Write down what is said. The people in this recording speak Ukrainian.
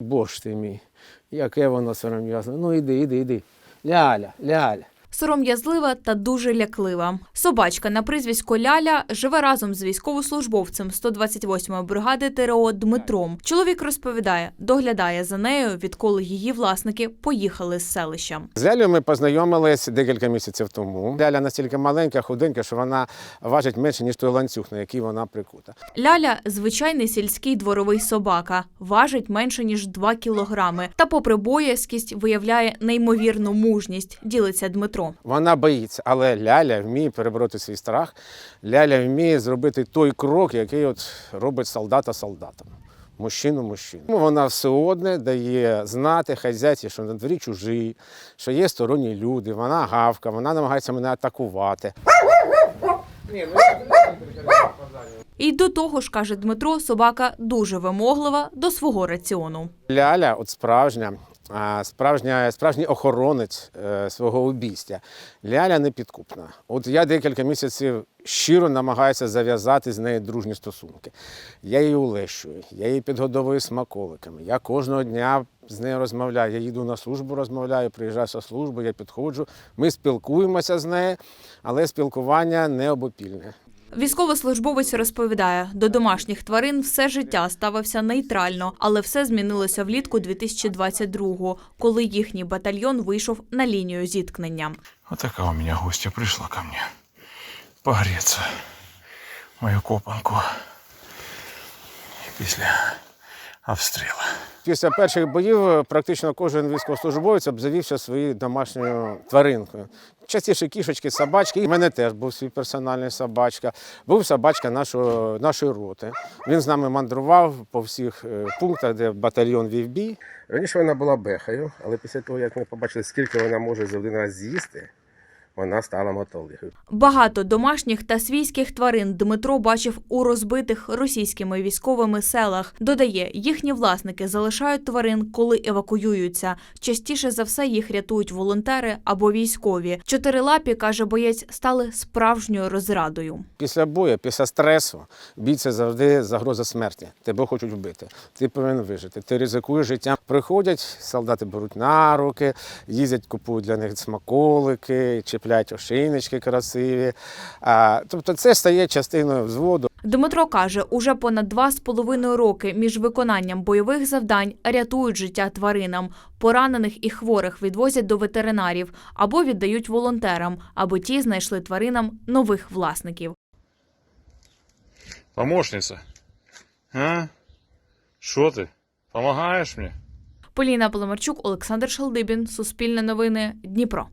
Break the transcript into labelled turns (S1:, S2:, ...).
S1: Боже ти мій, яке воно сором'язне. Ну іди, іди, іди. Ляля, ляля.
S2: Сором'язлива та дуже ляклива. Собачка на прізвисько Ляля живе разом з військовослужбовцем 128-ї бригади ТРО Дмитром. Чоловік розповідає, доглядає за нею, відколи її власники поїхали з селища.
S1: З Лялею ми познайомились декілька місяців тому. Ляля настільки маленька, худенька, що вона важить менше, ніж той ланцюг, на який вона прикута.
S2: Ляля звичайний сільський дворовий собака, важить менше ніж 2 кілограми. Та, попри боязкість, виявляє неймовірну мужність. Ділиться Дмитро.
S1: Вона боїться, але Ляля вміє перебороти свій страх. Ляля вміє зробити той крок, який от робить солдата солдатом. Мужчину мужчину. Ну, Вона все одне дає знати хазяйці, що на дворі чужі, що є сторонні люди, вона гавка, вона намагається мене атакувати.
S2: І до того ж, каже Дмитро, собака дуже вимоглива до свого раціону.
S1: Ляля, от справжня, справжня, справжній охоронець е, свого обійстя. Ляля непідкупна. От я декілька місяців щиро намагаюся зав'язати з нею дружні стосунки. Я її улещую, я її підгодовую смаколиками. Я кожного дня з нею розмовляю. Я їду на службу, розмовляю, приїжджаю зі служби, я підходжу. Ми спілкуємося з нею, але спілкування не обопільне.
S2: Військовослужбовець розповідає, до домашніх тварин все життя ставився нейтрально, але все змінилося влітку 2022-го, коли їхній батальйон вийшов на лінію зіткнення.
S3: Вот такая у меня гостья пришла ко мне. Погреться. в Мою копанку. Після обстрілу.
S1: Після перших боїв е, практично кожен військовослужбовець обзавівся своєю домашньою тваринкою. Частіше кішечки, собачки. І в мене теж був свій персональний собачка. Був собачка нашого, нашої роти. Він з нами мандрував по всіх е, пунктах, де батальйон вів бій. Раніше вона була бехою, але після того, як ми побачили, скільки вона може за один раз з'їсти, вона стала мотолигою.
S2: Багато домашніх та свійських тварин Дмитро бачив у розбитих російськими військовими селах. Додає, їхні власники залишають тварин, коли евакуюються. Частіше за все їх рятують волонтери або військові. Чотирилапі, каже боєць, стали справжньою розрадою.
S1: Після бою, після стресу, бій це завжди загроза смерті. Тебе хочуть вбити. Ти повинен вижити. Ти ризикуєш життям. Приходять, солдати беруть на руки, їздять, купують для них смаколики, чіпляють ошейнички красиві. А, тобто це стає частиною взводу.
S2: Дмитро каже, уже понад два з половиною роки між виконанням бойових завдань рятують життя тваринам. Поранених і хворих відвозять до ветеринарів або віддають волонтерам, аби ті знайшли тваринам нових власників.
S3: Помощниця. А? Що ти? Помагаєш мені?
S2: Поліна Поломарчук, Олександр Шалдибін, Суспільне новини, Дніпро.